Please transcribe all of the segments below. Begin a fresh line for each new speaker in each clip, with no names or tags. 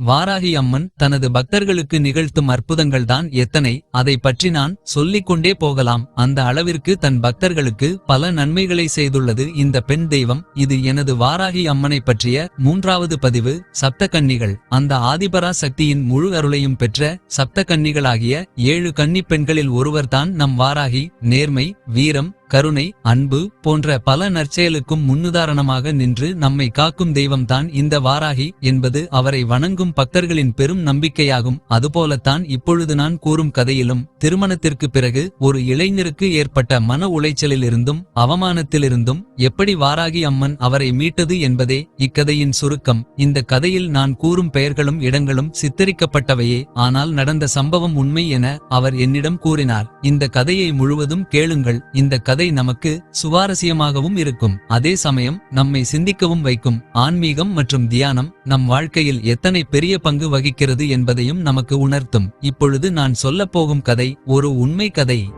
வாராகி அம்மன் தனது பக்தர்களுக்கு நிகழ்த்தும் அற்புதங்கள் தான் எத்தனை அதை பற்றி நான் சொல்லிக் கொண்டே போகலாம். அந்த அளவிற்கு தன் பக்தர்களுக்கு பல நன்மைகளை செய்துள்ளது இந்த பெண் தெய்வம். இது எனது வாராகி அம்மனை பற்றிய மூன்றாவது பதிவு சப்த கன்னிகள் அந்த ஆதிபரா சக்தியின் முழு அருளையும் பெற்ற சப்த கன்னிகளாகிய ஏழு கன்னிப் பெண்களில் ஒருவர்தான் நம் வாராகி நேர்மை வீரம் கருணை அன்பு போன்ற பல நற்செயலுக்கும் முன்னுதாரணமாக நின்று நம்மை காக்கும் தெய்வம்தான் இந்த வாராகி என்பது அவரை வணங்கும் பக்தர்களின் பெரும் நம்பிக்கையாகும். அதுபோலத்தான் இப்பொழுது நான் கூறும் கதையிலும் திருமணத்திற்கு பிறகு ஒரு இளைஞருக்கு ஏற்பட்ட மன உளைச்சலிலிருந்தும் அவமானத்திலிருந்தும் எப்படி வாராகி அம்மன் அவரை மீட்டது என்பதே இக்கதையின் சுருக்கம். இந்த கதையில் நான் கூறும் பெயர்களும் இடங்களும் சித்தரிக்கப்பட்டவையே ஆனால் நடந்த சம்பவம் உண்மை என அவர் என்னிடம் கூறினார். இந்த கதையை முழுவதும் கேளுங்கள். இந்த கதை கதை நமக்கு சுவாரஸ்யமாகவும் இருக்கும். அதே சமயம் நம்மை சிந்திக்கவும் வைக்கும் ஆன்மீகம் மற்றும் தியானம் நம் வாழ்க்கையில் எத்தனை பெரிய பங்கு வகிக்கிறது என்பதையும் நமக்கு உணர்த்தும். இப்பொழுது நான் சொல்லப் போகும் கதை ஒரு உண்மை கதை.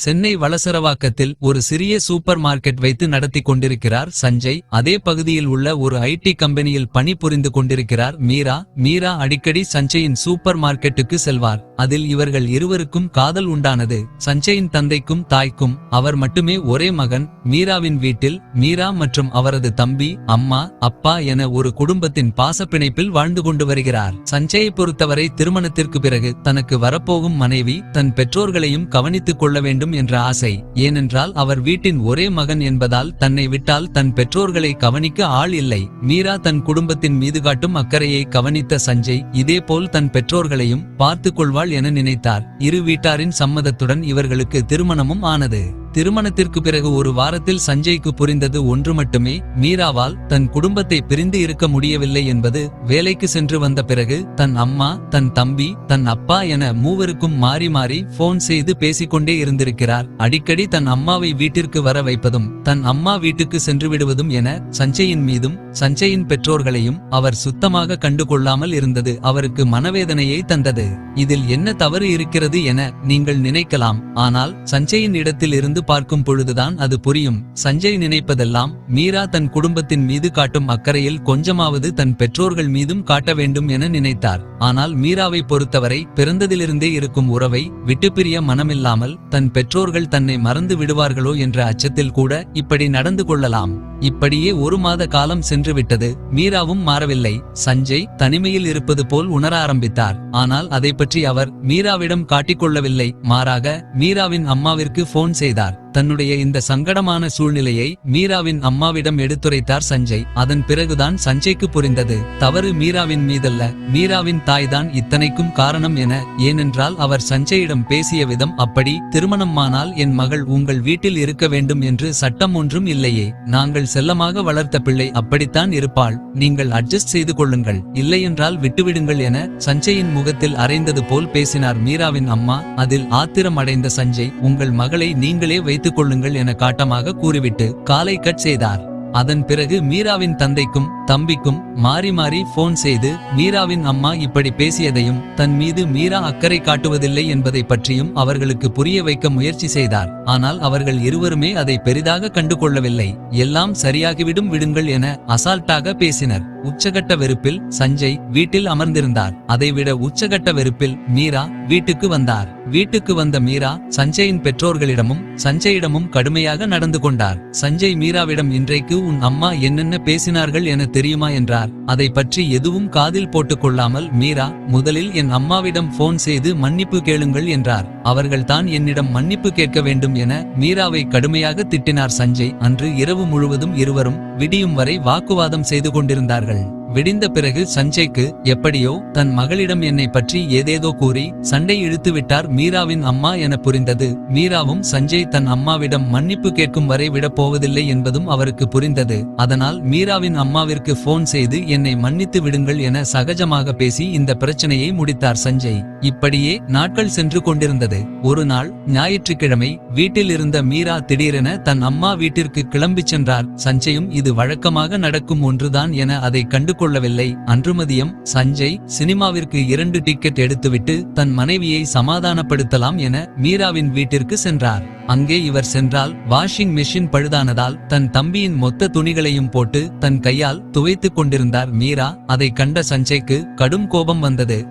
சென்னை வளசரவாக்கத்தில் ஒரு சிறிய சூப்பர் மார்க்கெட் வைத்து நடத்தி கொண்டிருக்கிறார் சஞ்சய். அதே பகுதியில் உள்ள ஒரு ஐடி கம்பெனியில் பணிபுரிந்து கொண்டிருக்கிறார் மீரா. மீரா அடிக்கடி சஞ்சயின் சூப்பர் மார்க்கெட்டுக்கு செல்வார். அதில் இவர்கள் இருவருக்கும் காதல் உண்டானது. சஞ்சயின் தந்தைக்கும் தாய்க்கும் அவர் மட்டுமே ஒரே மகன். மீராவின் வீட்டில் மீரா மற்றும் அவரது தம்பி அம்மா அப்பா என ஒரு குடும்பத்தின் பாசப்பிணைப்பில் வாழ்ந்து கொண்டு வருகிறார். சஞ்சயை பொறுத்தவரை திருமணத்திற்கு பிறகு தனக்கு வரப்போகும் மனைவி தன் பெற்றோர்களையும் கவனித்துக் கொள்ள வேண்டும் என்ற ஆசை. ஏனென்றால் அவர் வீட்டின் ஒரே மகன் என்பதால் தன்னை விட்டால் தன் பெற்றோர்களை கவனிக்க ஆள் இல்லை. மீரா தன் குடும்பத்தின் மீது காட்டும் அக்கறையை கவனித்த சஞ்சய் இதேபோல் தன் பெற்றோர்களையும் பார்த்துக் கொள்வாள் என நினைத்தார். இரு வீட்டாரின் சம்மதத்துடன் இவர்களுக்கு திருமணமும் ஆனது. திருமணத்திற்கு பிறகு ஒரு வாரத்தில் சஞ்சய்க்கு புரிந்தது ஒன்று மட்டுமே. மீராவால் தன் குடும்பத்தை பிரிந்து இருக்க முடியவில்லை என்பது வேலைக்கு சென்று வந்த பிறகு தன் அம்மா தன் தம்பி தன் அப்பா என மூவருக்கும் மாறி மாறி போன் செய்து பேசிக்கொண்டே இருந்திருக்கிறார். அடிக்கடி தன் அம்மாவை வீட்டிற்கு வர வைப்பதும் தன் அம்மா வீட்டுக்கு சென்று விடுவதும் என சஞ்சயின் மீதும் சஞ்சயின் பெற்றோர்களையும் அவர் சுத்தமாக கண்டுகொள்ளாமல் இருந்தது அவருக்கு மனவேதனையை தந்தது. இதில் என்ன தவறு இருக்கிறது என நீங்கள் நினைக்கலாம். ஆனால் சஞ்சயின் இடத்தில் இருந்து பார்க்கும் பொழுதுதான் அது புரியும். சஞ்சய் நினைப்பதெல்லாம் மீரா தன் குடும்பத்தின் மீது காட்டும் அக்கறையில் கொஞ்சமாவது தன் பெற்றோர்கள் மீதும் காட்ட வேண்டும் என நினைத்தார். ஆனால் மீராவை பொறுத்தவரை பிறந்ததிலிருந்தே இருக்கும் உறவை விட்டுப்பிரிய மனமில்லாமல் தன் பெற்றோர்கள் தன்னை மறந்து விடுவார்களோ என்ற அச்சத்தில் கூட இப்படி நடந்து கொள்ளலாம். இப்படியே ஒரு மாத காலம் சென்றுவிட்டது மீராவும் மாறவில்லை. சஞ்சய் தனிமையில் இருப்பது போல் உணர ஆரம்பித்தார். ஆனால் அதை பற்றி அவர் மீராவிடம் காட்டிக்கொள்ளவில்லை மாறாக மீராவின் அம்மாவிற்கு போன் செய்தார். تعال தன்னுடைய இந்த சங்கடமான சூழ்நிலையை மீராவின் அம்மாவிடம் எடுத்துரைத்தார் சஞ்சய். அதன் பிறகுதான் சஞ்சய்க்கு புரிந்தது. தவறு மீராவின் மீதல்ல. மீராவின் தாய்தான் இத்தனைக்கும் காரணம் என. ஏனென்றால் அவர் சஞ்சயிடம் பேசிய விதம் அப்படி திருமணமானால் என் மகள் உங்கள் வீட்டில் இருக்க வேண்டும் என்று சட்டம் ஒன்றும் இல்லையே. நாங்கள் செல்லமாக வளர்த்த பிள்ளை அப்படித்தான் இருப்பாள். நீங்கள் அட்ஜஸ்ட் செய்து கொள்ளுங்கள். இல்லையென்றால் விட்டுவிடுங்கள் என சஞ்சயின் முகத்தில் அறைந்தது போல் பேசினார் மீராவின் அம்மா. அதில் ஆத்திரம் அடைந்த சஞ்சய் உங்கள் மகளை நீங்களே வைத்துக் கொள்ளுங்கள் என காட்டமாக கூறிவிட்டு காலை கட் செய்தார். அதன் பிறகு மீராவின் தந்தைக்கும் தம்பிக்கும் மாறி மாறி போன் செய்து மீராவின் அம்மா இப்படி பேசியதையும் தன் மீது மீரா அக்கறை காட்டுவதில்லை என்பதை பற்றியும் அவர்களுக்கு புரிய வைக்க முயற்சி செய்தார். ஆனால் அவர்கள் இருவருமே அதை பெரிதாக கண்டு கொள்ளவில்லை எல்லாம் சரியாகிவிடும் விடுங்கள் என அசால்ட்டாக பேசினர். உச்சகட்ட வெறுப்பில் சஞ்சய் வீட்டில் அமர்ந்திருந்தார். அதைவிட உச்சகட்ட வெறுப்பில் மீரா வீட்டுக்கு வந்தார். வீட்டுக்கு வந்த மீரா சஞ்சயின் பெற்றோர்களிடமும் சஞ்சயிடமும் கடுமையாக நடந்து கொண்டார். சஞ்சய் மீராவிடம் இன்றைக்கு உன் அம்மா என்னென்ன பேசினார்கள் என தெரியுமா? என்றார். அதை பற்றி எதுவும் காதில் போட்டுக் கொள்ளாமல் மீரா முதலில் என் அம்மாவிடம் போன் செய்து மன்னிப்பு கேளுங்கள் என்றார். அவர்கள் தான் என்னிடம் மன்னிப்பு கேட்க வேண்டும் என மீராவை கடுமையாக திட்டினார் சஞ்சய். அன்று இரவு முழுவதும் இருவரும் விடியும் வரை வாக்குவாதம் செய்து கொண்டிருந்தார்கள். விடிந்த பிறகு சஞ்சய்க்கு எப்படியோ தன் மகளிடம் என்னை பற்றி ஏதேதோ கூறி சண்டை இழுத்து விட்டார் மீராவின் அம்மா என புரிந்தது. மீராவும் சஞ்சய் தன் அம்மாவிடம் மன்னிப்பு கேட்கும் வரை விடப் போவதில்லை என்பதும் அவருக்கு புரிந்தது. அதனால் மீராவின் அம்மாவிற்கு போன் செய்து என்னை மன்னித்து விடுங்கள் என சகஜமாக பேசி இந்த பிரச்சனையை முடித்தார் சஞ்சய். இப்படியே நாட்கள் சென்று கொண்டிருந்தது. ஒரு நாள் ஞாயிற்றுக்கிழமை வீட்டில் இருந்த மீரா திடீரென தன் அம்மா வீட்டிற்கு கிளம்பிச் சென்றார். சஞ்சயும் இது வழக்கமாக நடக்கும் ஒன்றுதான் என அதை கண்டு ஏற்றுக்கொள்ளவில்லை. அன்று மதியம் சஞ்சய் சினிமாவிற்கு இரண்டு டிக்கெட் எடுத்துவிட்டு தன் மனைவியை சமாதானப்படுத்தலாம் என மீராவின் வீட்டிற்கு சென்றார். அங்கே இவர் சென்றால் வாஷிங் மெஷின் பழுதானதால் தன் தம்பியின் மொத்த துணிகளையும் போட்டு தன் கையால் துவைத்துக் கொண்டிருந்தார் மீரா. அதை கண்ட சஞ்சய்க்கு கடும் கோபம் வந்தது.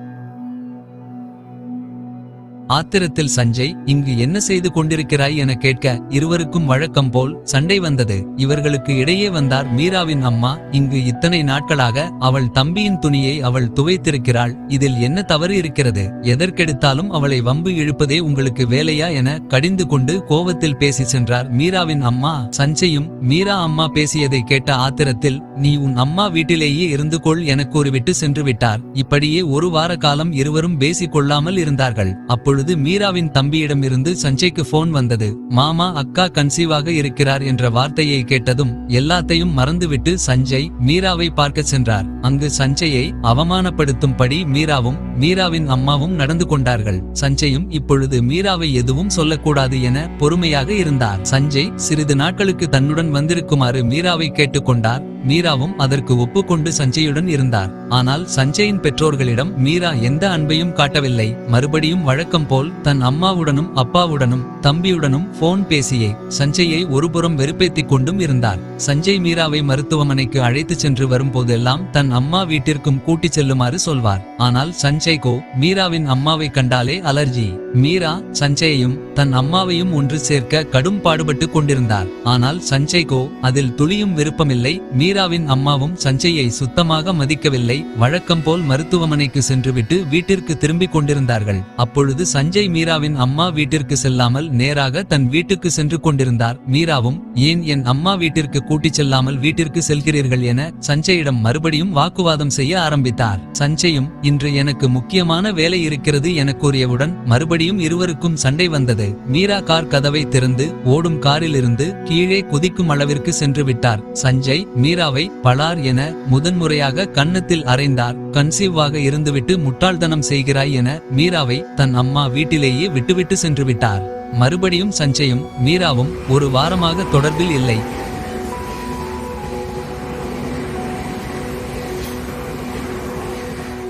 ஆத்திரத்தில் சஞ்சய் இங்கு என்ன செய்து கொண்டிருக்கிறாய் என கேட்க இருவருக்கும் வழக்கம் போல் சண்டை வந்தது. இவர்களுக்கு இடையே வந்தார் மீராவின் அம்மா. இங்கு இத்தனை நாட்களாக அவள் தம்பியின் துணியை அவள் துவைத்திருக்கிறாள். இதில் என்ன தவறு இருக்கிறது? எதற்கெடுத்தாலும் அவளை வம்பு இழுப்பதே உங்களுக்கு வேலையா என கடிந்து கொண்டு கோவத்தில் பேசி சென்றார் மீராவின் அம்மா. சஞ்சயும் மீரா அம்மா பேசியதை கேட்ட ஆத்திரத்தில் நீ உன் அம்மா வீட்டிலேயே இருந்து கொள் என கூறிவிட்டு சென்று விட்டார். இப்படியே ஒரு வார காலம் இருவரும் பேசிக் கொள்ளாமல் இருந்தார்கள். அப்பொழுது மீராவின் தம்பியிடம் இருந்து சஞ்சய்க்கு போன் வந்தது. மாமா அக்கா கன்சீவாக இருக்கிறார் என்ற வார்த்தையை கேட்டதும் எல்லாத்தையும் மறந்துவிட்டு சஞ்சய் மீராவை பார்க்க சென்றார். அங்கு சஞ்சயை அவமானப்படுத்தும்படி மீராவும் மீராவின் அம்மாவும் நடந்து கொண்டார்கள். சஞ்சயும் இப்பொழுது மீராவை எதுவும் சொல்லக்கூடாது என பொறுமையாக இருந்தார். சஞ்சய் சிறிது நாட்களுக்கு தன்னுடன் வந்திருக்குமாறு மீராவை கேட்டுக்கொண்டார். மீராவும் அதற்கு ஒப்புக்கொண்டு சஞ்சயுடன் இருந்தார். ஆனால் சஞ்சயின் பெற்றோர்களிடம் மீரா எந்த அன்பையும் காட்டவில்லை. மறுபடியும் வழக்கம் போல் தன் அம்மாவுடனும் அப்பாவுடனும் தம்பியுடனும் போன் பேசியே சஞ்சயை ஒருபுறம் வெறுப்பேத்திக் கொண்டும் இருந்தார் சஞ்சய் மீராவை மருத்துவமனைக்கு அழைத்துச் சென்று வரும்போதெல்லாம் தன் அம்மா வீட்டிற்கும் கூட்டிச் செல்லுமாறு சொல்வார். ஆனால் சஞ்சய்கோ மீராவின் அம்மாவை கண்டாலே அலர்ஜி. மீரா சஞ்சயையும் தன் அம்மாவையும் ஒன்று சேர்க்க கடும் பாடுபட்டு கொண்டிருந்தார். ஆனால் சஞ்சய்கோ அதில் துளியும் விருப்பமில்லை. மீராவின் அம்மாவும் சஞ்சயை சுத்தமாக மதிக்கவில்லை. வழக்கம் போல் மருத்துவமனைக்கு சென்றுவிட்டு வீட்டிற்கு திரும்பிக் கொண்டிருந்தார்கள். அப்பொழுது சஞ்சய் மீராவின் அம்மா வீட்டிற்கு செல்லாமல் நேராக தன் வீட்டுக்கு சென்று கொண்டிருந்தார். மீராவும் ஏன் என் அம்மா வீட்டிற்கு கூட்டிச் செல்லாமல் வீட்டிற்கு செல்கிறீர்கள் என சஞ்சயிடம் மறுபடியும் வாக்குவாதம் செய்ய ஆரம்பித்தார். சஞ்சயும் இன்று எனக்கு முக்கியமான வேலை இருக்கிறது என கூறியவுடன் மறுபடியும் இருவருக்கும் சண்டை வந்தது. மீரா கார் கதவை திறந்து ஓடும் காரிலிருந்து கீழே குதிக்கும் அளவிற்கு சென்று விட்டார். சஞ்சய் மீராவை பலார் என முதன்முறையாக கன்னத்தில் அறைந்தார். கன்சீவாக இருந்துவிட்டு முட்டாள்தனம் செய்கிறாய் என மீராவை தன் அம்மா வீட்டிலேயே விட்டுவிட்டு சென்று விட்டார். மறுபடியும் சஞ்சயும் மீராவும் ஒரு வாரமாக தொடர்பில் இல்லை.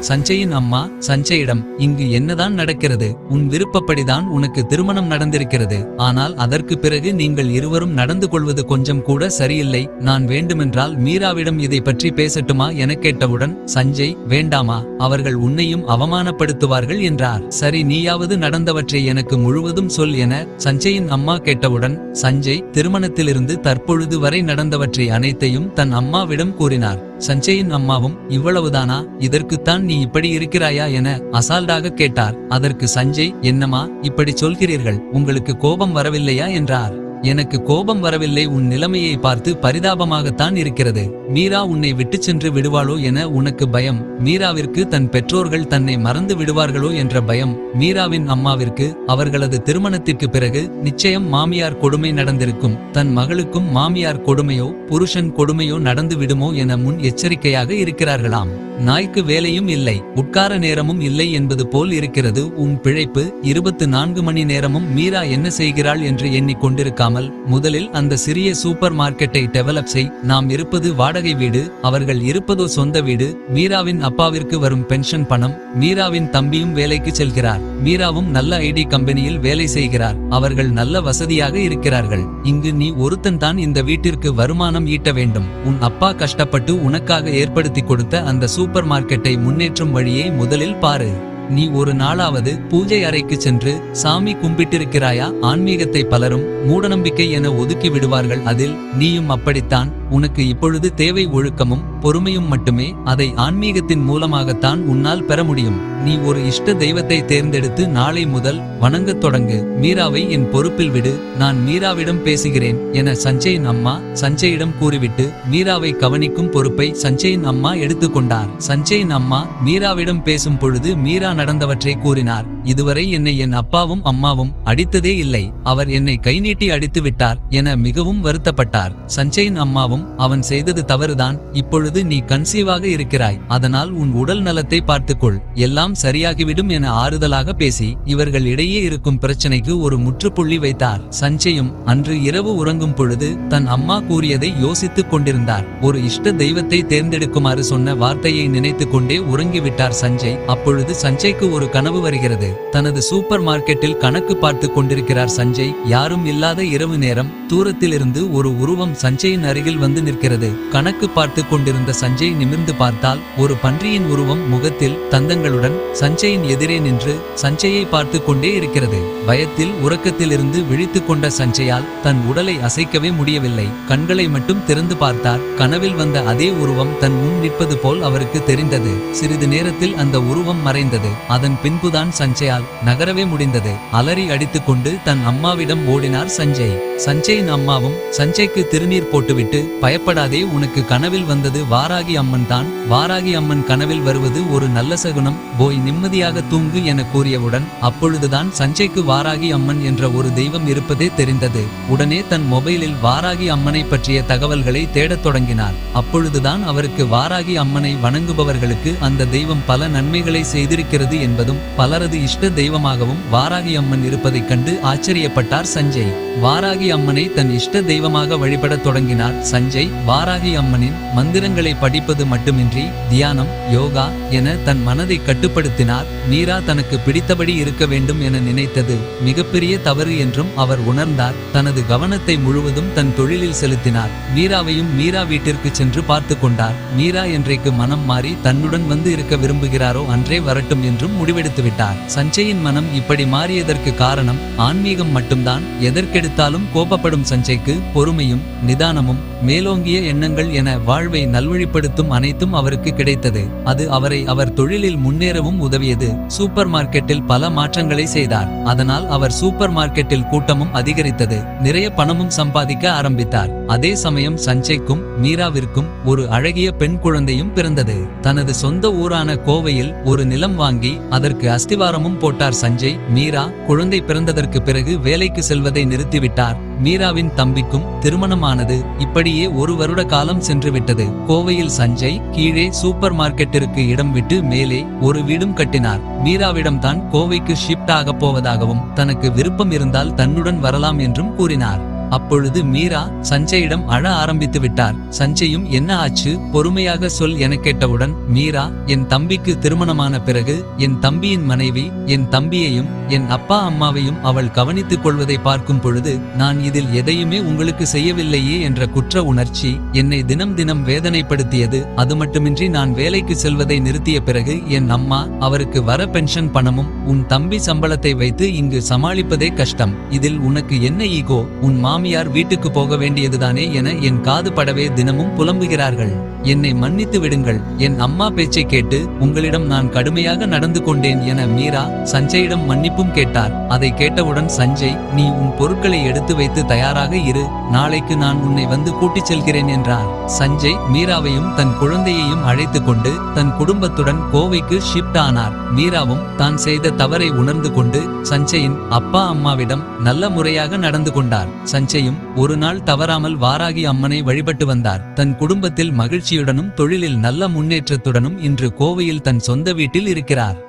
சஞ்சயின் அம்மா சஞ்சயிடம் இங்கு என்னதான் நடக்கிறது? உன் விருப்பப்படிதான் உனக்கு திருமணம் நடந்திருக்கிறது. ஆனால் அதற்கு பிறகு நீங்கள் இருவரும் நடந்து கொள்வது கொஞ்சம் கூட சரியில்லை. நான் வேண்டுமென்றால் மீராவிடம் இதை பற்றி பேசட்டுமா? என கேட்டவுடன் சஞ்சய் வேண்டாமா? அவர்கள் உன்னையும் அவமானப்படுத்துவார்கள் என்றார். சரி நீயாவது நடந்தவற்றை எனக்கு முழுவதும் சொல் என சஞ்சயின் அம்மா கேட்டவுடன் சஞ்சய் திருமணத்திலிருந்து தற்பொழுது வரை நடந்தவற்றை அனைத்தையும் தன் அம்மாவிடம் கூறினார். சஞ்சயின் அம்மாவும் இவ்வளவுதானா? இதற்குத்தான் நீ இப்படி இருக்கிறாயா? என அசால்டாக கேட்டார். அதற்கு சஞ்சய் என்னமா இப்படி சொல்கிறீர்கள். உங்களுக்கு கோபம் வரவில்லையா? என்றார். எனக்கு கோபம் வரவில்லை உன் நிலைமையை பார்த்து பரிதாபமாகத்தான் இருக்கிறது. மீரா உன்னை விட்டுச் சென்று விடுவாளோ என உனக்கு பயம். மீராவிற்கு தன் பெற்றோர்கள் தன்னை மறந்து விடுவார்களோ என்ற பயம். மீராவின் அம்மாவிற்கு அவர்களது திருமணத்திற்கு பிறகு நிச்சயம் மாமியார் கொடுமை நடந்திருக்கும். தன் மகளுக்கும் மாமியார் கொடுமையோ புருஷன் கொடுமையோ நடந்து விடுமோ என முன் எச்சரிக்கையாக இருக்கிறார்களாம். நாய்க்கு வேலையும் இல்லை உட்கார நேரமும் இல்லை என்பது போல் இருக்கிறது. உன் பிழைப்பு இருபத்து நான்கு மணி நேரமும் மீரா என்ன செய்கிறாள் என்று எண்ணிக்கொண்டிருக்காம் இல்லாமல் முதலில் அந்த சிறிய சூப்பர் மார்க்கெட்டை டெவலப் செய். நாம் இருப்பது வாடகை வீடு அவர்கள் இருப்பதோ சொந்த வீடு. மீராவின் அப்பாவிற்கு வரும் பென்ஷன் பணம் மீராவின் தம்பியும் வேலைக்கு செல்கிறார். மீராவும் நல்ல ஐடி கம்பெனியில் வேலை செய்கிறார். அவர்கள் நல்ல வசதியாக இருக்கிறார்கள். இங்கு நீ ஒருத்தன் தான் இந்த வீட்டிற்கு வருமானம் ஈட்ட வேண்டும். உன் அப்பா கஷ்டப்பட்டு உனக்காக ஏற்படுத்தி கொடுத்த அந்த சூப்பர் மார்க்கெட்டை முன்னேற்றும் வழியை முதலில் பாரு. நீ ஒரு நாளாவது பூஜை அறைக்கு சென்று சாமி கும்பிட்டிருக்கிறாயா? ஆன்மீகத்தை பலரும் மூடநம்பிக்கை என ஒதுக்கி விடுவார்கள். அதில் நீயும் அப்படித்தான். உனக்கு இப்பொழுது தேவை ஒழுக்கமும் பொறுமையும் மட்டுமே. அதை ஆன்மீகத்தின் மூலமாகத்தான் உன்னால் பெற முடியும். நீ ஒரு இஷ்ட தெய்வத்தை தேர்ந்தெடுத்து நாளை முதல் வணங்கத் தொடங்கு. மீராவை என் பொறுப்பில் விடு. நான் மீராவிடம் பேசுகிறேன் என சஞ்சயின் அம்மா சஞ்சயிடம் கூறிவிட்டு மீராவை கவனிக்கும் பொறுப்பை சஞ்சயின் அம்மா எடுத்துக்கொண்டார் சஞ்சயின் அம்மா மீராவிடம் பேசும் பொழுது மீரா நடந்தவற்றை கூறினார். இதுவரை என்னை என் அப்பாவும் அம்மாவும் அடித்ததே இல்லை. அவர் என்னை கை கைநீட்டி அடித்து விட்டார் என மிகவும் வருத்தப்பட்டார். சஞ்சயின் அம்மாவும் அவன் செய்தது தவறுதான். இப்பொழுது நீ கன்சீவாக இருக்கிறாய். அதனால் உன் உடல் நலத்தை பார்த்துக்கொள். எல்லாம் எல்லாம் சரியாகிவிடும் என ஆறுதலாக பேசி இவர்கள் இடையே இருக்கும் பிரச்சனைக்கு ஒரு முற்றுப்புள்ளி வைத்தார். சஞ்சயும் அன்று இரவு உறங்கும் பொழுது தன் அம்மா கூறியதை யோசித்துக் கொண்டிருந்தார். ஒரு இஷ்ட தெய்வத்தை தேர்ந்தெடுக்குமாறு சொன்ன வார்த்தையை நினைத்துக் கொண்டே உறங்கிவிட்டார் சஞ்சய். அப்பொழுது சஞ்சய்க்கு ஒரு கனவு வருகிறது. தனது சூப்பர் மார்க்கெட்டில் கணக்கு பார்த்து கொண்டிருக்கிறார் சஞ்சய். யாரும் இல்லாத இரவு நேரம் தூரத்திலிருந்து ஒரு உருவம் சஞ்சயின் அருகில் வந்து நிற்கிறது. கணக்கு பார்த்து கொண்டிருந்த சஞ்சய் நிமிர்ந்து பார்த்தால் ஒரு பன்றியின் உருவம் முகத்தில் தந்தங்களுடன் சஞ்சயின் எதிரே நின்று சஞ்சயை பார்த்து கொண்டே இருக்கிறது. பயத்தில் உறக்கத்திலிருந்து விழித்து கொண்ட சஞ்சயால் தன் உடலை அசைக்கவே முடியவில்லை. கண்களை மட்டும் திறந்து பார்த்தார். கனவில் வந்த அதே உருவம் தன் முன் நிற்பது போல் அவருக்கு தெரிந்தது. சிறிது நேரத்தில் அந்த உருவம் மறைந்தது. அதன் பின்புதான் சஞ்சயால் நகரவே முடிந்தது. அலறி அடித்துக்கொண்டு தன் அம்மாவிடம் ஓடினார் சஞ்சய். சஞ்சயின் அம்மாவும் சஞ்சய்க்கு திருநீர் போட்டுவிட்டு பயப்படாதே உனக்கு கனவில் வந்தது வாராகி அம்மன் தான். வாராகி அம்மன் கனவில் வருவது ஒரு நல்ல சகுனம். போய் நிம்மதியாக தூங்கு என கூறியவுடன் அப்பொழுதுதான் சஞ்சய்க்கு வாராகி அம்மன் என்ற ஒரு தெய்வம் இருப்பதே தெரிந்தது. உடனே தன் மொபைலில் வாராகி அம்மனை பற்றிய தகவல்களை தேடத் தொடங்கினார். அப்பொழுதுதான் அவருக்கு வாராகி அம்மனை வணங்குபவர்களுக்கு அந்த தெய்வம் பல நன்மைகளை செய்திருக்கிறது என்பதும் பலரது இஷ்ட தெய்வமாகவும் வாராகி அம்மன் இருப்பதைக் கண்டு ஆச்சரியப்பட்டார் சஞ்சய். வாராகி அம்மனை தன் இஷ்ட தெய்வமாக வழிபடத் தொடங்கினார். சஞ்சய் வாராகி அம்மனின் மந்திரங்களை படிப்பது மட்டுமின்றி தியானம் யோகா என தன் மனதை கட்டுப்படுத்தினார் மீரா தனக்கு பிடித்தபடி இருக்க வேண்டும் என நினைத்தது மிகப்பெரிய தவறு என்றும் அவர் உணர்ந்தார். தனது கவனத்தை முழுவதும் தன் தொழிலில் செலுத்தினார். மீராவையும் மீரா வீட்டிற்கு சென்று பார்த்து கொண்டார். மீரா என்றைக்கு மனம் மாறி தன்னுடன் வந்து இருக்க விரும்புகிறாரோ அன்றே வரட்டும் என்றும் முடிவெடுத்துவிட்டார் சஞ்சயின் மனம் இப்படி மாறியதற்கு காரணம் ஆன்மீகம் மட்டும்தான். எதற்கெடுத்தாலும் கோபப்படும் சஞ்சய்க்கு பொறுமையும் நிதானமும் மேலோங்கிய எண்ணங்கள் என வாழ்வை நல்வழிப்படுத்தும் அனைத்தும் அவருக்கு கிடைத்தது. அது அவரை அவர் தொழிலில் முன்னேறவும் உதவியது. சூப்பர் மார்க்கெட்டில் பல மாற்றங்களை செய்தார். அதனால் அவர் சூப்பர் மார்க்கெட்டில் கூட்டமும் அதிகரித்தது. நிறைய பணமும் சம்பாதிக்க ஆரம்பித்தார். அதே சமயம் சஞ்சய்க்கும் மீராவிற்கும் ஒரு அழகிய பெண் குழந்தையும் பிறந்தது. தனது சொந்த ஊரான கோவையில் ஒரு நிலம் வாங்கி அதற்கு அஸ்திவாரமும் போட்டார் சஞ்சய். மீரா குழந்தை பிறந்ததற்கு பிறகு வேலைக்கு செல்வதை நிறுத்திவிட்டார். மீராவின் தம்பிக்கும் திருமணமானது இப்படியே ஒரு வருட காலம் சென்றுவிட்டது. கோவையில் சஞ்சய் கீழே சூப்பர் மார்க்கெட்டிற்கு இடம் விட்டு மேலே ஒரு வீடும் கட்டினார். மீராவிடம் தான் கோவைக்கு ஷிப்ட் ஆகப் போவதாகவும் தனக்கு விருப்பம் இருந்தால் தன்னுடன் வரலாம் என்றும் கூறினார். அப்பொழுது மீரா சஞ்சயிடம் அழ ஆரம்பித்து விட்டார். சஞ்சயும் என்ன ஆச்சு? பொறுமையாக சொல் என கேட்டவுடன் மீரா என் தம்பிக்கு திருமணமான பிறகு என் தம்பியின் மனைவி என் தம்பியையும் என் அப்பா அம்மாவையும் அவள் கவனித்துக் கொள்வதை பார்க்கும் பொழுது நான் இதில் எதையுமே உங்களுக்கு செய்யவில்லையே என்ற குற்ற உணர்ச்சி என்னை தினம் தினம் வேதனைப்படுத்தியது. அது மட்டுமின்றி நான் வேலைக்கு செல்வதை நிறுத்திய பிறகு என் அம்மா அவருக்கு வர பென்ஷன் பணமும் உன் தம்பி சம்பளத்தை வைத்து இங்கு சமாளிப்பதே கஷ்டம். இதில் உனக்கு என்ன ஈகோ? உன் மாமியார் வீட்டுக்கு போக வேண்டியதுதானே என என் காது படவே தினமும் புலம்புகிறார்கள். என்னை மன்னித்து விடுங்கள். என் அம்மா பேச்சை கேட்டு உங்களிடம் நான் கடுமையாக நடந்து கொண்டேன் என மீரா சஞ்சயிடம் மன்னிப்பும் கேட்டார். அதை கேட்டவுடன் சஞ்சய் நீ உன் பொருட்களை எடுத்து வைத்து தயாராக இரு. நாளைக்கு நான் உன்னை வந்து கூட்டிச் செல்கிறேன் என்றார். சஞ்சய் மீராவையும் தன் குழந்தையையும் அழைத்து கொண்டு தன் குடும்பத்துடன் கோவைக்கு ஷிப்ட் ஆனார். மீராவும் தான் செய்த தவறை உணர்ந்து கொண்டு சஞ்சயின் அப்பா அம்மாவிடம் நல்ல முறையாக நடந்து கொண்டார். சஞ்சய் சிகிச்சையும் ஒரு நாள் தவறாமல் வாராகி அம்மனை வழிபட்டு வந்தார். தன் குடும்பத்தில் மகிழ்ச்சியுடனும் தொழிலில் நல்ல முன்னேற்றத்துடனும் இன்று கோவையில் தன் சொந்த வீட்டில் இருக்கிறார்.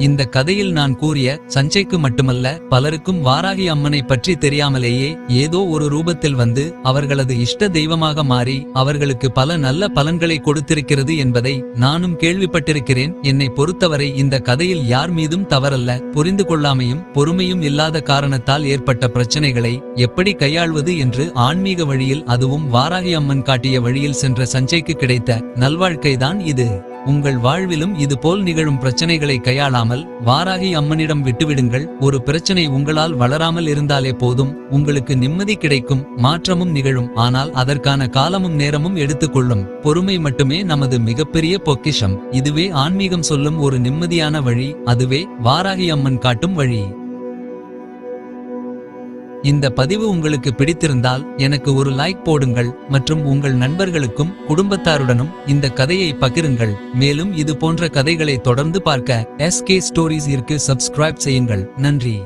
இந்த கதையில் நான் கூறிய சஞ்சய்க்கு மட்டுமல்ல பலருக்கும் வாராகி அம்மனை பற்றி தெரியாமலேயே ஏதோ ஒரு ரூபத்தில் வந்து அவர்களது இஷ்ட தெய்வமாக மாறி அவர்களுக்கு பல நல்ல பலன்களை கொடுத்திருக்கிறது என்பதை நானும் கேள்விப்பட்டிருக்கிறேன். என்னை பொறுத்தவரை இந்த கதையில் யார் மீதும் தவறல்ல புரிந்து கொள்ளாமையும் பொறுமையும் இல்லாத காரணத்தால் ஏற்பட்ட பிரச்சனைகளை எப்படி கையாள்வது என்று ஆன்மீக வழியில் அதுவும் வாராகி அம்மன் காட்டிய வழியில் சென்ற சஞ்சய்க்கு கிடைத்த நல்வாழ்க்கைதான் இது. உங்கள் வாழ்விலும் இதுபோல் நிகழும் பிரச்சனைகளை கையாளாமல் வாராகி அம்மனிடம் விட்டுவிடுங்கள். ஒரு பிரச்சனை உங்களால் வளராமல் இருந்தாலே போதும். உங்களுக்கு நிம்மதி கிடைக்கும் மாற்றமும் நிகழும். ஆனால் அதற்கான காலமும் நேரமும் எடுத்துக்கொள்ளும் பொறுமை மட்டுமே நமது மிகப்பெரிய பொக்கிஷம். இதுவே ஆன்மீகம் சொல்லும் ஒரு நிம்மதியான வழி. அதுவே வாராகி அம்மன் காட்டும் வழி. இந்த பதிவு உங்களுக்கு பிடித்திருந்தால் எனக்கு ஒரு லைக் போடுங்கள் மற்றும் உங்கள் நண்பர்களுக்கும் குடும்பத்தாருடனும் இந்த கதையை பகிருங்கள். மேலும் இது போன்ற கதைகளை தொடர்ந்து பார்க்க எஸ்கே ஸ்டோரிஸ் இருக்கு சப்ஸ்கிரைப் செய்யுங்கள். நன்றி.